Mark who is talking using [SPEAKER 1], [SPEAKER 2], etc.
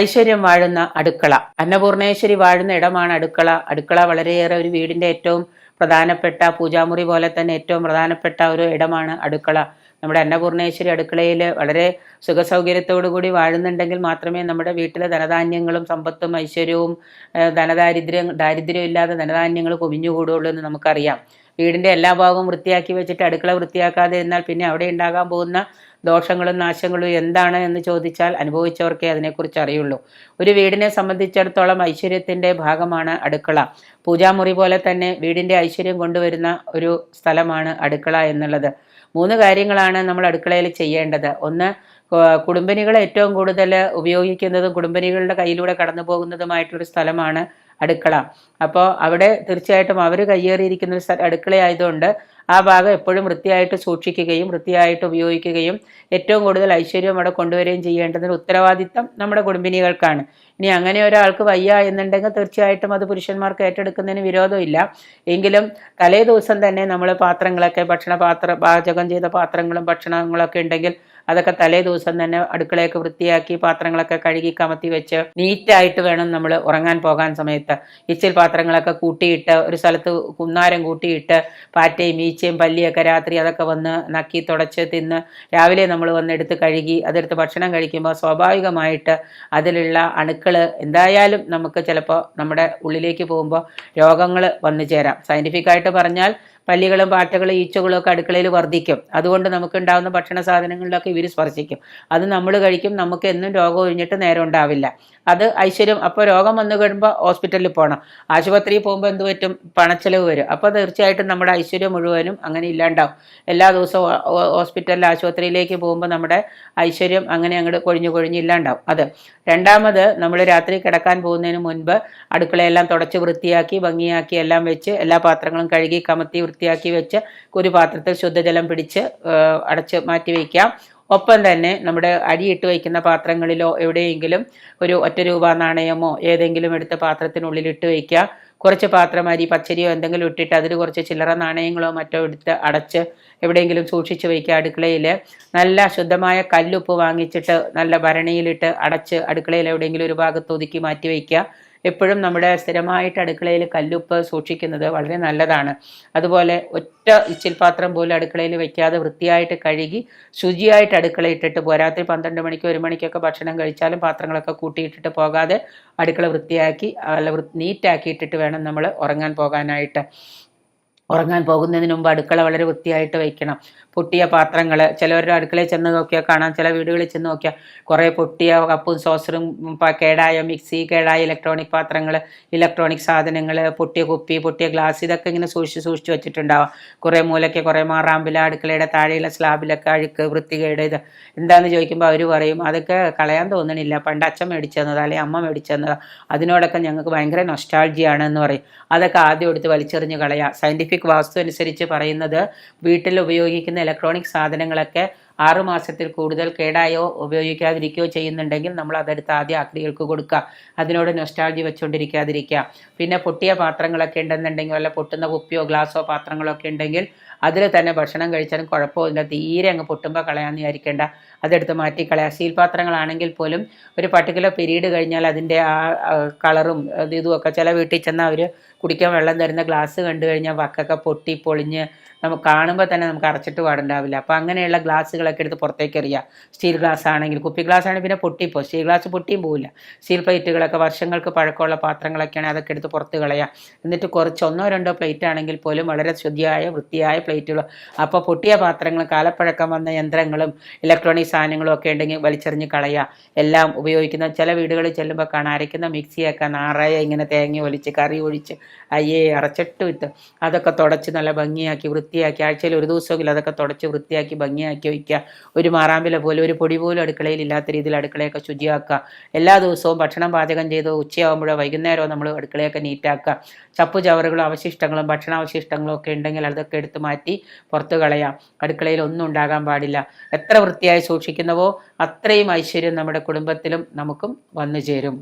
[SPEAKER 1] ഐശ്വര്യം വാഴുന്ന അടുക്കള. അന്നപൂർണേശ്വരി വാഴുന്ന ഇടമാണ് അടുക്കള. അടുക്കള വളരെയേറെ ഒരു വീടിന്റെ ഏറ്റവും പ്രധാനപ്പെട്ട പൂജാമുറി പോലെ തന്നെ ഏറ്റവും പ്രധാനപ്പെട്ട ഒരു ഇടമാണ് അടുക്കള. നമ്മുടെ അന്നപൂർണേശ്വരി അടുക്കളയിൽ വളരെ സുഖസൗകര്യത്തോടുകൂടി വാഴുന്നുണ്ടെങ്കിൽ മാത്രമേ നമ്മുടെ വീട്ടിലെ ധനധാന്യങ്ങളും സമ്പത്തും ഐശ്വര്യവും ധനദാരിദ്ര്യം ദാരിദ്ര്യം ഇല്ലാതെ ധനധാന്യങ്ങൾ കുമിഞ്ഞുകൂടുള്ളൂ എന്ന് നമുക്കറിയാം. വീടിന്റെ എല്ലാ ഭാഗവും വൃത്തിയാക്കി വെച്ചിട്ട് അടുക്കള വൃത്തിയാക്കാതെ ഇരുന്നാൽ പിന്നെ അവിടെ ഉണ്ടാകാൻ പോകുന്ന ദോഷങ്ങളും നാശങ്ങളും എന്താണ് എന്ന് ചോദിച്ചാൽ അനുഭവിച്ചവർക്കേ അതിനെക്കുറിച്ച് അറിയുള്ളൂ. ഒരു വീടിനെ സംബന്ധിച്ചിടത്തോളം ഐശ്വര്യത്തിന്റെ ഭാഗമാണ് അടുക്കള. പൂജാമുറി പോലെ തന്നെ വീടിന്റെ ഐശ്വര്യം കൊണ്ടുവരുന്ന ഒരു സ്ഥലമാണ് അടുക്കള എന്നുള്ളത്. മൂന്ന് കാര്യങ്ങളാണ് നമ്മൾ അടുക്കളയിൽ ചെയ്യേണ്ടത്. ഒന്ന് കുടുംബനികൾ ഏറ്റവും കൂടുതൽ ഉപയോഗിക്കുന്നതും കുടുംബനികളുടെ കയ്യിലൂടെ കടന്നു പോകുന്നതുമായിട്ടൊരു സ്ഥലമാണ് അടുക്കള. അപ്പോൾ അവിടെ തീർച്ചയായിട്ടും അവർ കയ്യേറിയിരിക്കുന്ന ഒരു അടുക്കളയായതുകൊണ്ട് ആ ഭാഗം എപ്പോഴും വൃത്തിയായിട്ട് സൂക്ഷിക്കുകയും വൃത്തിയായിട്ട് ഉപയോഗിക്കുകയും ഏറ്റവും കൂടുതൽ ഐശ്വര്യം അവിടെ കൊണ്ടുവരികയും ചെയ്യേണ്ടതിന് ഉത്തരവാദിത്തം നമ്മുടെ കുടുംബിനികൾക്കാണ്. ഇനി അങ്ങനെ ഒരാൾക്ക് വയ്യ എന്നുണ്ടെങ്കിൽ തീർച്ചയായിട്ടും അത് പുരുഷന്മാർക്ക് ഏറ്റെടുക്കുന്നതിന് വിരോധമില്ല. എങ്കിലും തലേ ദിവസം തന്നെ നമ്മൾ പാത്രങ്ങളൊക്കെ ഭക്ഷണ പാത്ര പാചകം ചെയ്ത പാത്രങ്ങളും ഭക്ഷണങ്ങളൊക്കെ ഉണ്ടെങ്കിൽ അതൊക്കെ തലേ ദിവസം തന്നെ അടുക്കളയൊക്കെ വൃത്തിയാക്കി പാത്രങ്ങളൊക്കെ കഴുകി കമത്തി വെച്ച് നീറ്റായിട്ട് വേണം നമ്മൾ ഉറങ്ങാൻ പോകാൻ സമയത്ത്. ഇച്ചിൽ പാത്രങ്ങളൊക്കെ കൂട്ടിയിട്ട് ഒരു സ്ഥലത്ത് കുന്നാരം കൂട്ടിയിട്ട് പാറ്റയും ഈച്ചയും പല്ലിയൊക്കെ രാത്രി അതൊക്കെ വന്ന് നക്കി തുടച്ച് തിന്ന് രാവിലെ നമ്മൾ വന്ന് എടുത്ത് കഴുകി അതെടുത്ത് ഭക്ഷണം കഴിക്കുമ്പോൾ സ്വാഭാവികമായിട്ട് അതിലുള്ള അണുക്കൾ എന്തായാലും നമുക്ക് ചിലപ്പോൾ നമ്മുടെ ഉള്ളിലേക്ക് പോകുമ്പോൾ രോഗങ്ങൾ വന്നു ചേരാം. സയന്റിഫിക്കായിട്ട് പറഞ്ഞാൽ പല്ലികളും പാറ്റകളും ഈച്ചകളും ഒക്കെ അടുക്കളയിൽ വർദ്ധിക്കും. അതുകൊണ്ട് നമുക്ക് ഉണ്ടാകുന്ന ഭക്ഷണ സാധനങ്ങളിലൊക്കെ ഇവർ സ്പർശിക്കും. അത് നമ്മൾ കഴിക്കും. നമുക്ക് എന്നും രോഗം ഒഴിഞ്ഞിട്ട് നേരം ഉണ്ടാവില്ല. അത് ഐശ്വര്യം. അപ്പോൾ രോഗം വന്നു കഴിയുമ്പോൾ ഹോസ്പിറ്റലിൽ പോകണം ആശുപത്രിയിൽ പോകുമ്പോൾ എന്ത് പറ്റും? പണച്ചെലവ് വരും. അപ്പോൾ തീർച്ചയായിട്ടും നമ്മുടെ ഐശ്വര്യം മുഴുവനും അങ്ങനെ ഇല്ലാണ്ടാവും. എല്ലാ ദിവസവും ഹോസ്പിറ്റലിൽ ആശുപത്രിയിലേക്ക് പോകുമ്പോൾ നമ്മുടെ ഐശ്വര്യം അങ്ങനെ അങ്ങോട്ട് കൊഴിഞ്ഞു കൊഴിഞ്ഞ് ഇല്ലാണ്ടാവും. അത് രണ്ടാമത് നമ്മൾ രാത്രി കിടക്കാൻ പോകുന്നതിന് മുൻപ് അടുക്കളയെല്ലാം തുടച്ച് വൃത്തിയാക്കി ഭംഗിയാക്കി എല്ലാം വെച്ച് എല്ലാ പാത്രങ്ങളും കഴുകി കമത്തി വൃത്തിയാക്കി വെച്ച് ഒരു പാത്രത്തിൽ ശുദ്ധജലം പിടിച്ച് അടച്ച് മാറ്റി വയ്ക്കാം ഒപ്പം തന്നെ നമ്മുടെ അരിയിട്ട് വയ്ക്കുന്ന പാത്രങ്ങളിലോ എവിടെയെങ്കിലും ഒരു ഒറ്റ രൂപ നാണയമോ ഏതെങ്കിലും എടുത്ത പാത്രത്തിനുള്ളിൽ ഇട്ട് വയ്ക്കുക. കുറച്ച് പാത്രം അരി പച്ചരിയോ എന്തെങ്കിലും ഇട്ടിട്ട് അതിൽ കുറച്ച് ചില്ലറ നാണയങ്ങളോ മറ്റോ എടുത്ത് അടച്ച് എവിടെയെങ്കിലും സൂക്ഷിച്ച് വയ്ക്കുക അടുക്കളയിൽ. നല്ല ശുദ്ധമായ കല്ലുപ്പ് വാങ്ങിച്ചിട്ട് നല്ല ഭരണിയിലിട്ട് അടച്ച് അടുക്കളയിൽ എവിടെയെങ്കിലും ഒരു ഭാഗത്ത് ഒതുക്കി മാറ്റി വയ്ക്കുക. എപ്പോഴും നമ്മുടെ സ്ഥിരമായിട്ട് അടുക്കളയിൽ കല്ലുപ്പ് സൂക്ഷിക്കുന്നത് വളരെ നല്ലതാണ്. അതുപോലെ ഒറ്റ ഇച്ചിൽ പാത്രം പോലും അടുക്കളയിൽ വെക്കാതെ വൃത്തിയായിട്ട് കഴുകി ശുചിയായിട്ട് അടുക്കള ഇട്ടിട്ട് പോരാ. രാത്രി പന്ത്രണ്ട് മണിക്ക് ഒരു മണിക്കൊക്കെ ഭക്ഷണം കഴിച്ചാലും പാത്രങ്ങളൊക്കെ കൂട്ടിയിട്ടിട്ട് പോകാതെ അടുക്കള വൃത്തിയാക്കി അല്ല വൃ നീറ്റാക്കി ഇട്ടിട്ട് വേണം നമ്മൾ ഉറങ്ങാൻ പോകാനായിട്ട്. ഉറങ്ങാൻ പോകുന്നതിന് മുമ്പ് അടുക്കള വളരെ വൃത്തിയായിട്ട് വയ്ക്കണം. പൊട്ടിയ പാത്രങ്ങൾ ചിലവരുടെ അടുക്കളയിൽ ചെന്ന് നോക്കിയാൽ കാണാം ചില വീടുകളിൽ ചെന്ന് നോക്കിയാൽ കുറേ പൊട്ടിയ കപ്പും സോസറും കേടായ മിക്സി കേടായ ഇലക്ട്രോണിക് പാത്രങ്ങൾ ഇലക്ട്രോണിക് സാധനങ്ങൾ പൊട്ടിയ കുപ്പി പൊട്ടിയ ഗ്ലാസ് ഇതൊക്കെ ഇങ്ങനെ സൂക്ഷിച്ച് സൂക്ഷിച്ച് വെച്ചിട്ടുണ്ടാവാം. കുറേ മൂലയ്ക്ക് കുറേ മാറാമ്പില അടുക്കളയുടെ താഴെയുള്ള സ്ലാബിലൊക്കെ അഴുക്ക് വൃത്തികേട് ഇത് എന്താണെന്ന് ചോദിക്കുമ്പോൾ അവർ പറയും അതൊക്കെ കളയാൻ തോന്നണില്ല. പണ്ട് അച്ഛൻ മേടിച്ചു അല്ലെങ്കിൽ അമ്മ മേടിച്ചു അതിനോടൊക്കെ ഞങ്ങൾക്ക് ഭയങ്കര നൊസ്റ്റാൾജിയാണ് എന്ന് പറയും. അതൊക്കെ ആദ്യം എടുത്ത് വലിച്ചെറിഞ്ഞ് കളയാം. സയന്റിഫിക് വാസ്തു അനുസരിച്ച് പറയുന്നത് വീട്ടിൽ ഉപയോഗിക്കുന്ന ഇലക്ട്രോണിക് സാധനങ്ങളൊക്കെ ആറു മാസത്തിൽ കൂടുതൽ കേടായോ ഉപയോഗിക്കാതിരിക്കുകയോ ചെയ്യുന്നുണ്ടെങ്കിൽ നമ്മൾ അതെടുത്ത് ആദ്യം ആക്രികൾക്ക് കൊടുക്കുക. അതിനോട് നൊസ്റ്റാൾജി വെച്ചുകൊണ്ടിരിക്കാതിരിക്കുക പിന്നെ പൊട്ടിയ പാത്രങ്ങളൊക്കെ ഉണ്ടെന്നുണ്ടെങ്കിൽ വല്ല പൊട്ടുന്ന കുപ്പിയോ ഗ്ലാസ്സോ പാത്രങ്ങളൊക്കെ ഉണ്ടെങ്കിൽ അതിൽ തന്നെ ഭക്ഷണം കഴിച്ചാലും കുഴപ്പമില്ല തീരെ അങ്ങ് പൊട്ടുമ്പോൾ കളയാമെന്ന് വിചാരിക്കേണ്ട. അതെടുത്ത് മാറ്റി കളയാം. സ്റ്റീൽ പാത്രങ്ങളാണെങ്കിൽ പോലും ഒരു പർട്ടിക്കുലർ പീരീഡ് കഴിഞ്ഞാൽ അതിന്റെ ആ കളറും ഇതുമൊക്കെ ചില വീട്ടിൽ ചെന്നാൽ അവർ കുടിക്കാൻ വെള്ളം തരുന്ന ഗ്ലാസ് കണ്ടു കഴിഞ്ഞാൽ വക്കൊക്കെ പൊട്ടി പൊളിഞ്ഞ് നമുക്ക് കാണുമ്പോൾ തന്നെ നമുക്ക് അടച്ചിട്ട് പാടുണ്ടാവില്ല. അപ്പോൾ അങ്ങനെയുള്ള ഗ്ലാസ്സുകളൊക്കെ എടുത്ത് പുറത്തേക്ക് എറിയുക സ്റ്റീൽ ഗ്ലാസ് ആണെങ്കിൽ കുപ്പി ഗ്ലാസ് ആണെങ്കിൽ പിന്നെ പൊട്ടിപ്പോ സ്റ്റീൽ ഗ്ലാസ് പൊട്ടിയും പോവില്ല. സ്റ്റീൽ പ്ലേറ്റുകളൊക്കെ വർഷങ്ങൾക്ക് പഴക്കമുള്ള പാത്രങ്ങളൊക്കെയാണ് അതൊക്കെ എടുത്ത് പുറത്ത് കളയാം. എന്നിട്ട് കുറച്ച് ഒന്നോ രണ്ടോ പ്ലേറ്റ് ആണെങ്കിൽ പോലും വളരെ ശുദ്ധിയായ വൃത്തിയായ പ്ലേറ്റുകൾ അപ്പോൾ പൊട്ടിയ പാത്രങ്ങളും കാലപ്പഴക്കം വന്ന യന്ത്രങ്ങളും ഇലക്ട്രോണിക് സാധനങ്ങളും ഒക്കെ ഉണ്ടെങ്കിൽ വലിച്ചെറിഞ്ഞ് കളയുക എല്ലാം ഉപയോഗിക്കുന്ന ചില വീടുകളിൽ ചെല്ലുമ്പോൾ കാണാൻ അരയ്ക്കുന്ന മിക്സിയൊക്കെ നാറായ ഇങ്ങനെ തേങ്ങ ഒലിച്ച് കറി ഒഴിച്ച് അയ്യേ അറച്ചിട്ട് വിത്ത് അതൊക്കെ തുടച്ച് നല്ല ഭംഗിയാക്കി വൃത്തിയാക്കി ആഴ്ചയിൽ ഒരു ദിവസമെങ്കിലും അതൊക്കെ തുടച്ച് വൃത്തിയാക്കി ഭംഗിയാക്കി വയ്ക്കുക ഒരു മാറാമ്പില പോലും ഒരു പൊടി പോലും അടുക്കളയിൽ ഇല്ലാത്ത രീതിയിൽ അടുക്കളയൊക്കെ ശുചിയാക്കുക. എല്ലാ ദിവസവും ഭക്ഷണം പാചകം ചെയ്ത് ഉച്ചയാകുമ്പോഴോ വൈകുന്നേരമോ നമ്മൾ അടുക്കളയൊക്കെ നീറ്റാക്കുക. ചപ്പു ചവറുകളും അവശിഷ്ടങ്ങളും ഭക്ഷണാവശിഷ്ടങ്ങളും ഒക്കെ ഉണ്ടെങ്കിൽ അതൊക്കെ എടുത്ത് മാറ്റി പുറത്ത് കളയാം. അടുക്കളയിൽ ഒന്നും ഉണ്ടാകാൻ പാടില്ല. എത്ര വൃത്തിയായി സൂക്ഷിക്കുന്നവോ അത്രയും ഐശ്വര്യം നമ്മുടെ കുടുംബത്തിലും നമുക്കും വന്നു ചേരും.